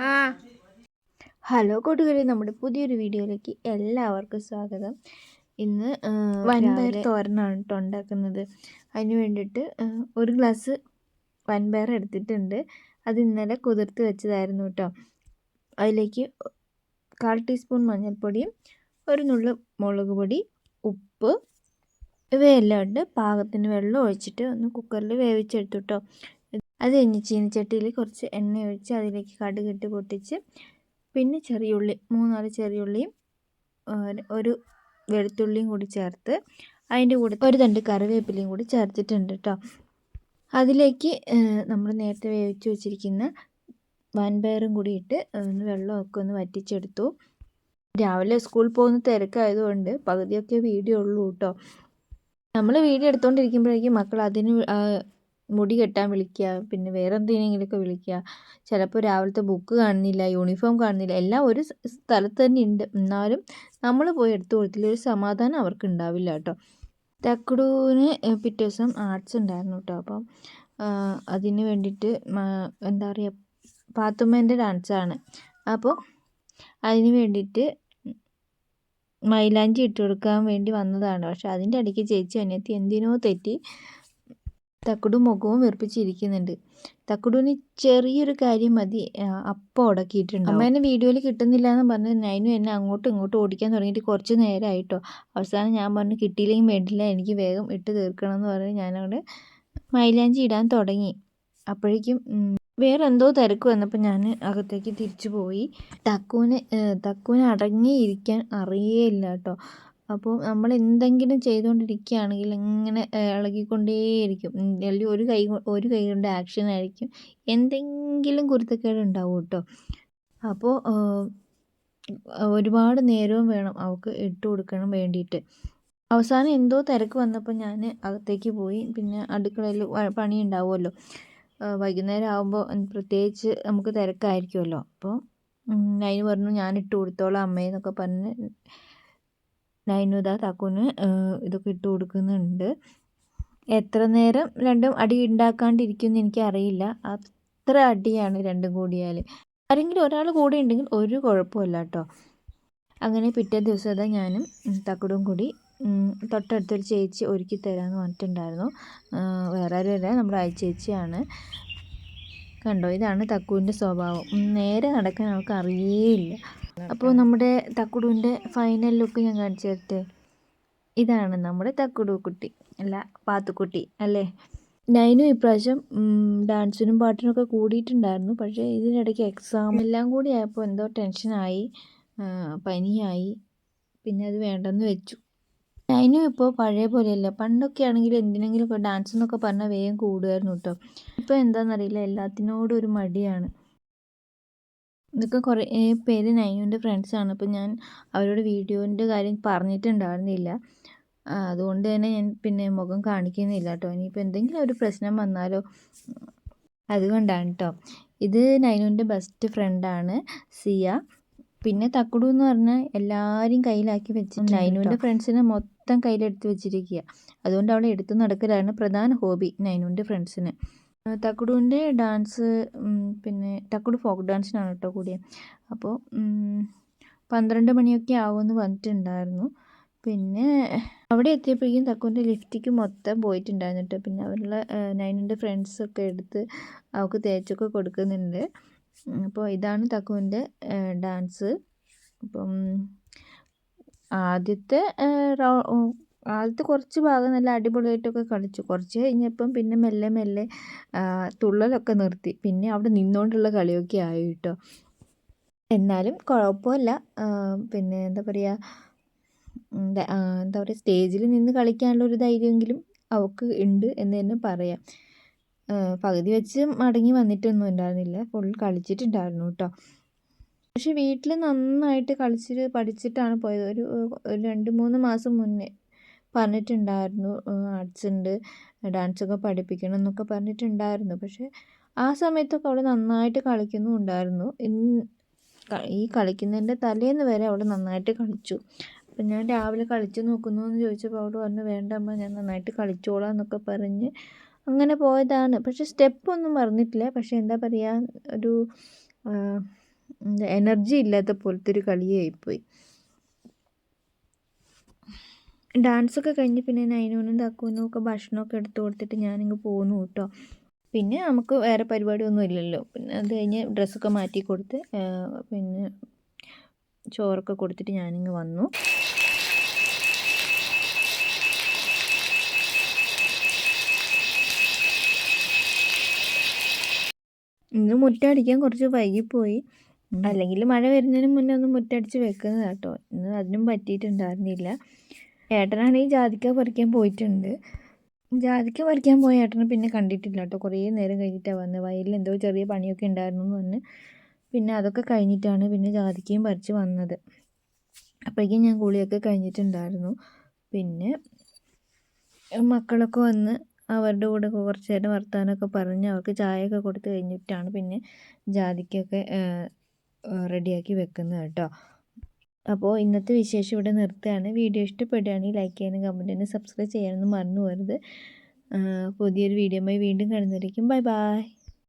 ആ. ഹലോ കൂട്ടുകാരെ നമ്മുടെ പുതിയൊരു വീഡിയോയിലേക്ക് എല്ലാവർക്കും സ്വാഗതം. ഇന്ന് വൻപയർ തോരനാണ് കേട്ടോ ഉണ്ടാക്കുന്നത്. അതിന് വേണ്ടിയിട്ട് ഒരു ഗ്ലാസ് വൻപയർ എടുത്തിട്ടുണ്ട്. അത് ഇന്നലെ കുതിർത്ത് വെച്ചതായിരുന്നു കേട്ടോ അതിലേക്ക് കാൽ ടീസ്പൂൺ മഞ്ഞൾപ്പൊടിയും ഒരു നുള്ളു മുളക് പൊടി ഉപ്പ് ഇവയെല്ലാം ഉണ്ട് പാകത്തിന് വെള്ളം ഒഴിച്ചിട്ട് ഒന്ന് കുക്കറിൽ വേവിച്ചെടുത്തു കേട്ടോ അത് കഴിഞ്ഞ് ചീനച്ചട്ടിയിൽ കുറച്ച് എണ്ണ ഒഴിച്ച് അതിലേക്ക് കടുക് ഇട്ട് പൊട്ടിച്ച് പിന്നെ ചെറിയുള്ളി മൂന്നാൽ ചെറിയുള്ളിയും ഒരു വെളുത്തുള്ളിയും കൂടി ചേർത്ത് അതിന്റെ കൂടെ ഒരു തണ്ട് കറിവേപ്പിലയും കൂടി ചേർത്തിട്ടുണ്ട് കേട്ടോ അതിലേക്ക് നമ്മൾ നേരത്തെ വേവിച്ച് വെച്ചിരിക്കുന്ന വൻപയറും കൂടി ഇട്ട് ഒന്ന് വെള്ളമൊക്കെ ഒന്ന് വറ്റിച്ചെടുത്തു. രാവിലെ സ്കൂളിൽ പോകുന്ന തിരക്കായതുകൊണ്ട് പകുതിയൊക്കെ വീഡിയോ ഉള്ളൂ കേട്ടോ നമ്മൾ വീഡിയോ എടുത്തുകൊണ്ടിരിക്കുമ്പോഴേക്കും മക്കൾ അതിന് മുടി കെട്ടാൻ വിളിക്കുക പിന്നെ വേറെ എന്തിനെങ്കിലുമൊക്കെ വിളിക്കുക. ചിലപ്പോൾ രാവിലത്തെ ബുക്ക് കാണുന്നില്ല യൂണിഫോം കാണുന്നില്ല എല്ലാം ഒരു സ്ഥലത്ത് തന്നെ ഉണ്ട്. എന്നാലും നമ്മൾ പോയി എടുത്തു കൊടുത്തില്ല ഒരു സമാധാനം അവർക്ക് ഉണ്ടാവില്ല കേട്ടോ. തക്കുടൂന് പിറ്റേ ദിവസം ആർട്സ് ഉണ്ടായിരുന്നു കേട്ടോ. അപ്പം അതിന് വേണ്ടിയിട്ട് എന്താ പറയുക പാത്തുമ്മേന്റെ ഡാൻസാണ് അപ്പോൾ അതിന് വേണ്ടിയിട്ട് മൈലാഞ്ചി ഇട്ട് കൊടുക്കാൻ വേണ്ടി വന്നതാണ്. പക്ഷെ അതിന്റെ ഇടയ്ക്ക് ചേച്ചി അനിയത്തി എന്തിനോ തെറ്റി തക്കുടും മുഖവും വെറുപ്പിച്ചിരിക്കുന്നുണ്ട്. തക്കുടുവിന് ചെറിയൊരു കാര്യം മതി. അപ്പം ഉടക്കിയിട്ടുണ്ട് അമ്മേനെ വീഡിയോയിൽ കിട്ടുന്നില്ല എന്ന് പറഞ്ഞ് നൈനു എന്നെ അങ്ങോട്ടും ഇങ്ങോട്ടും ഓടിക്കാൻ തുടങ്ങിയിട്ട് കുറച്ച് നേരമായിട്ടോ അവസാനം ഞാൻ പറഞ്ഞു കിട്ടിയില്ലെങ്കിൽ വേണ്ടില്ല എനിക്ക് വേഗം ഇട്ട് തീർക്കണം എന്ന് പറഞ്ഞ് ഞാനവിടെ മൈലാഞ്ചി ഇടാൻ തുടങ്ങി. അപ്പോഴേക്കും വേറെ എന്തോ തിരക്ക് വന്നപ്പോൾ ഞാൻ അകത്തേക്ക് തിരിച്ചു പോയി. തക്കുവിന് തക്കുവിന് അടങ്ങിയിരിക്കാൻ അറിയേയില്ല കേട്ടോ. അപ്പോൾ നമ്മൾ എന്തെങ്കിലും ചെയ്തുകൊണ്ടിരിക്കുകയാണെങ്കിൽ ഇങ്ങനെ ഇളകിക്കൊണ്ടേയിരിക്കും. അല്ലെങ്കിൽ ഒരു കൈ ഒരു കൈ കൊണ്ട് ആക്ഷൻ ആയിരിക്കും. എന്തെങ്കിലും കുരുത്തക്കേട് ഉണ്ടാവും കേട്ടോ. അപ്പോൾ ഒരുപാട് നേരവും വേണം അവൾക്ക് ഇട്ട് കൊടുക്കണം വേണ്ടിയിട്ട്. അവസാനം എന്തോ തിരക്ക് വന്നപ്പോൾ ഞാൻ അകത്തേക്ക് പോയി. പിന്നെ അടുക്കളയിൽ പണി ഉണ്ടാവുമല്ലോ. വൈകുന്നേരം ആകുമ്പോൾ പ്രത്യേകിച്ച് നമുക്ക് തിരക്കായിരിക്കുമല്ലോ. അപ്പോൾ അതിന് പറഞ്ഞു ഞാൻ ഇട്ട് കൊടുത്തോളാം അമ്മേ എന്നൊക്കെ പറഞ്ഞ് നൈനു ഇതാ താക്കൂന് ഇതൊക്കെ ഇട്ട് കൊടുക്കുന്നുണ്ട്. എത്ര നേരം രണ്ടും അടി ഉണ്ടാക്കാണ്ടിരിക്കുമെന്ന് എനിക്കറിയില്ല. അത്ര അടിയാണ് രണ്ടും കൂടിയാൽ ആരെങ്കിലും ഒരാൾ കൂടെ ഉണ്ടെങ്കിൽ ഒരു കുഴപ്പമില്ല കേട്ടോ അങ്ങനെ പിറ്റേ ദിവസം അതാ ഞാനും തക്കടും കൂടി തൊട്ടടുത്തൊരു ചേച്ചി ഒരുക്കി തരാമെന്ന് പറഞ്ഞിട്ടുണ്ടായിരുന്നു. വേറെ ആരുമല്ല നമ്മുടെ അയ ചേച്ചിയാണ്. കണ്ടോ ഇതാണ് തക്കുവിന്റെ സ്വഭാവം. നേരെ നടക്കാൻ അവൾക്ക് അറിയേയില്ല അപ്പോൾ നമ്മുടെ തക്കുടുവിന്റെ ഫൈനൽ ലുക്ക് ഞാൻ കാണിച്ചു തരട്ടെ. ഇതാണ് നമ്മുടെ തക്കുടു കുട്ടി അല്ല പാത്തുക്കുട്ടി അല്ലേ? നൈനും ഇപ്രാവശ്യം ഡാൻസിനും പാട്ടിനൊക്കെ കൂടിയിട്ടുണ്ടായിരുന്നു. പക്ഷേ ഇതിനിടയ്ക്ക് എക്സാം എല്ലാം കൂടി ആയപ്പോൾ എന്തോ ടെൻഷനായി പനിയായി. പിന്നെ അത് വേണ്ടെന്ന് വെച്ചു. നൈനും ഇപ്പോൾ പഴയ പോലെയല്ല. പണ്ടൊക്കെ ആണെങ്കിൽ എന്തിനെങ്കിലും ഡാൻസ് എന്നൊക്കെ പറഞ്ഞാൽ വേഗം കൂടുമായിരുന്നു കേട്ടോ ഇപ്പോൾ എന്താണെന്നറിയില്ല എല്ലാത്തിനോടും ഒരു മടിയാണ്. ഇതൊക്കെ കുറേ പേര് നൈനുവിന്റെ ഫ്രണ്ട്സാണ് അപ്പോൾ ഞാൻ അവരോട് വീഡിയോന്റെ കാര്യം പറഞ്ഞിട്ടുണ്ടായിരുന്നില്ല. അതുകൊണ്ട് തന്നെ ഞാൻ പിന്നെ മുഖം കാണിക്കുന്നില്ല കേട്ടോ. ഇനിയിപ്പോൾ എന്തെങ്കിലും ഒരു പ്രശ്നം വന്നാലോ? അതുകൊണ്ടാണ് കേട്ടോ ഇത് നൈനുവിന്റെ ബെസ്റ്റ് ഫ്രണ്ടാണ് സിയ. പിന്നെ തക്കുടു എന്ന് പറഞ്ഞാൽ എല്ലാവരെയും കയ്യിലാക്കി വെച്ച് നൈനുവിന്റെ ഫ്രണ്ട്സിനെ മൊത്തം കയ്യിലെടുത്ത് വെച്ചിരിക്കുക അതുകൊണ്ട് അവളെ എടുത്തു നടക്കലാണ് പ്രധാന ഹോബി നൈനുവിന്റെ ഫ്രണ്ട്സിന് തക്കുടുവിന്റെ ഡാൻസ് പിന്നെ തക്കുടു ഫോക്ക് ഡാൻസിനാണ് കേട്ടോ കൂടിയത് അപ്പോൾ പന്ത്രണ്ട് മണിയൊക്കെ ആവുമെന്ന് പറഞ്ഞിട്ടുണ്ടായിരുന്നു. പിന്നെ അവിടെ എത്തിയപ്പോഴേക്കും തക്കുവിന്റെ ലിഫ്റ്റിക്ക് മൊത്തം പോയിട്ടുണ്ടായിരുന്നു പിന്നെ അവരുടെ നൈനിന്റെ ഫ്രണ്ട്സൊക്കെ എടുത്ത് അവൾക്ക് തേച്ചൊക്കെ കൊടുക്കുന്നുണ്ട്. അപ്പോൾ ഇതാണ് തക്കുവിന്റെ ഡാൻസ്. അപ്പം ആദ്യത്തെ ആദ്യത്തെ കുറച്ച് ഭാഗം നല്ല അടിപൊളിയായിട്ടൊക്കെ കളിച്ചു. കുറച്ച് കഴിഞ്ഞപ്പം പിന്നെ മെല്ലെ മെല്ലെ തുള്ളലൊക്കെ നിർത്തി. പിന്നെ അവിടെ നിന്നുകൊണ്ടുള്ള കളിയൊക്കെ ആയി കേട്ടോ എന്നാലും കുഴപ്പമില്ല. പിന്നെ എന്താ പറയുക എന്താ പറയുക സ്റ്റേജിൽ നിന്ന് കളിക്കാനുള്ള ഒരു ധൈര്യമെങ്കിലും അവൾക്ക് ഉണ്ട് എന്ന് തന്നെ പറയാം. പകുതി വെച്ച് മടങ്ങി വന്നിട്ടൊന്നും ഉണ്ടായിരുന്നില്ല. ഫുൾ കളിച്ചിട്ടുണ്ടായിരുന്നു കേട്ടോ പക്ഷെ വീട്ടിൽ നന്നായിട്ട് കളിച്ചിട്ട് പഠിച്ചിട്ടാണ് പോയത്. ഒരു രണ്ട് മൂന്ന് മാസം മുന്നേ പറഞ്ഞിട്ടുണ്ടായിരുന്നു ആർട്സ് ഉണ്ട് ഡാൻസ് ഒക്കെ പഠിപ്പിക്കണം എന്നൊക്കെ പറഞ്ഞിട്ടുണ്ടായിരുന്നു. പക്ഷെ ആ സമയത്തൊക്കെ അവൾ നന്നായിട്ട് കളിക്കുന്നുണ്ടായിരുന്നു ഈ കളിക്കുന്നതിന്റെ തലേന്ന് വരെ അവൾ നന്നായിട്ട് കളിച്ചു. അപ്പം ഞാൻ രാവിലെ കളിച്ച് നോക്കുന്നു എന്ന് ചോദിച്ചപ്പോൾ അവൾ പറഞ്ഞു വേണ്ട അമ്മ ഞാൻ നന്നായിട്ട് കളിച്ചോളാം എന്നൊക്കെ പറഞ്ഞ് അങ്ങനെ പോയതാണ്. പക്ഷെ സ്റ്റെപ്പൊന്നും പറഞ്ഞിട്ടില്ല പക്ഷെ എന്താ പറയുക ഒരു എനർജി ഇല്ലാത്ത പോലത്തെ ഒരു കളിയായിപ്പോയി. ഡാൻസൊക്കെ കഴിഞ്ഞ് പിന്നെ നൈനൂനും തക്കൂനും ഒക്കെ ഭക്ഷണമൊക്കെ എടുത്ത് കൊടുത്തിട്ട് ഞാനിങ്ങ് പോന്നു കേട്ടോ. പിന്നെ നമുക്ക് വേറെ പരിപാടിയൊന്നും ഇല്ലല്ലോ. പിന്നെ അത് കഴിഞ്ഞ് ഡ്രസ്സൊക്കെ മാറ്റി കൊടുത്ത് പിന്നെ ചോറൊക്കെ കൊടുത്തിട്ട് ഞാനിങ്ങ് വന്നു. ഇന്ന് മുറ്റടിക്കാൻ കുറച്ച് വൈകിപ്പോയി. അല്ലെങ്കിൽ മഴ വരുന്നതിന് മുന്നേ ഒന്ന് മുറ്റടിച്ച് വെക്കുന്നതാട്ടോ ഇന്ന് അതിനും പറ്റിയിട്ടുണ്ടായിരുന്നില്ല. ഏട്ടനാണെങ്കിൽ ജാതിക്ക പറിക്കാൻ പോയിട്ടുണ്ട്. ജാതിക്ക പറിക്കാൻ പോയ ഏട്ടനെ പിന്നെ കണ്ടിട്ടില്ല കേട്ടോ കുറേ നേരം കഴിഞ്ഞിട്ടാണ് വന്നത് വയലിൽ എന്തോ ചെറിയ പണിയൊക്കെ ഉണ്ടായിരുന്നു എന്ന് പറഞ്ഞ് പിന്നെ അതൊക്കെ കഴിഞ്ഞിട്ടാണ് പിന്നെ ജാതിക്കയും പറിച്ച് വന്നത്. അപ്പോഴേക്കും ഞാൻ കുളിയൊക്കെ കഴിഞ്ഞിട്ടുണ്ടായിരുന്നു. പിന്നെ മക്കളൊക്കെ വന്ന് അവരുടെ കൂടെ കുറച്ച് നേരം വർത്തമാനമൊക്കെ പറഞ്ഞ് അവർക്ക് ചായയൊക്കെ കൊടുത്ത് കഴിഞ്ഞിട്ടാണ് പിന്നെ ജാതിക്കൊക്കെ റെഡിയാക്കി വെക്കുന്നത് കേട്ടോ അപ്പോൾ ഇന്നത്തെ വിശേഷം ഇവിടെ നിർത്തുകയാണ്. വീഡിയോ ഇഷ്ടപ്പെടുകയാണെങ്കിൽ ലൈക്ക് ചെയ്യാനും കമന്റ് ചെയ്യാനും സബ്സ്ക്രൈബ് ചെയ്യാനൊന്നും മറന്നു പോകരുത്. പുതിയൊരു വീഡിയോയുമായി വീണ്ടും കാണുന്നതായിരിക്കും ബൈ ബൈ.